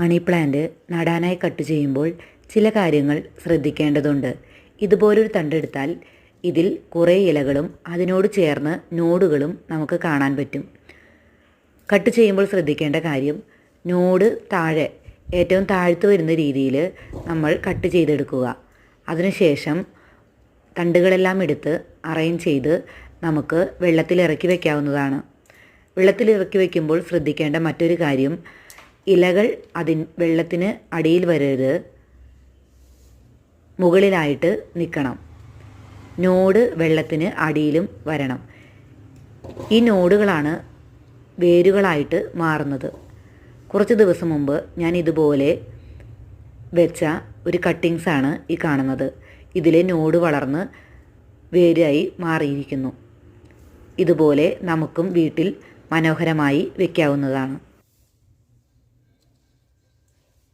Money plant നടാനായി cut ചെയ്യുമ്പോൾ ചില കാര്യങ്ങൾ ശ്രദ്ധിക്കേണ്ടതുണ്ട്. ഇതുപോലൊരു തണ്ടെടുത്താൽ ഇതിൽ കുറേ ഇലകളും അതിനോട് ചേർന്ന് നോഡുകളും നമുക്ക് കാണാൻ പറ്റും. കട്ട് ചെയ്യുമ്പോൾ ശ്രദ്ധിക്കേണ്ട കാര്യം നോഡ് താഴെ ഏറ്റവും താഴ്ത്തു വരുന്ന രീതിയിൽ നമ്മൾ കട്ട് ചെയ്തെടുക്കുക. അതിനുശേഷം തണ്ടുകളെല്ലാം എടുത്ത് അറേഞ്ച് ചെയ്ത് നമുക്ക് വെള്ളത്തിൽ ഇറക്കി വയ്ക്കാവുന്നതാണ് വെള്ളത്തിൽ ഇറക്കി വയ്ക്കുമ്പോൾ ശ്രദ്ധിക്കേണ്ട മറ്റൊരു കാര്യം ഇലകൾ അതിൻ വെള്ളത്തിന് അടിയിൽ വരരുത്. മുകളിലായിട്ട് നിൽക്കണം നോട് വെള്ളത്തിന് അടിയിലും വരണം. ഈ നോടുകളാണ് വേരുകളായിട്ട് മാറുന്നത്. കുറച്ച് ദിവസം മുമ്പ് ഞാൻ ഇതുപോലെ വെച്ച ഒരു കട്ടിങ്സാണ് ഈ കാണുന്നത്. ഇതിലെ നോട് വളർന്ന് വേരായി മാറിയിരിക്കുന്നു. ഇതുപോലെ നമുക്കും വീട്ടിൽ മനോഹരമായി വയ്ക്കാവുന്നതാണ്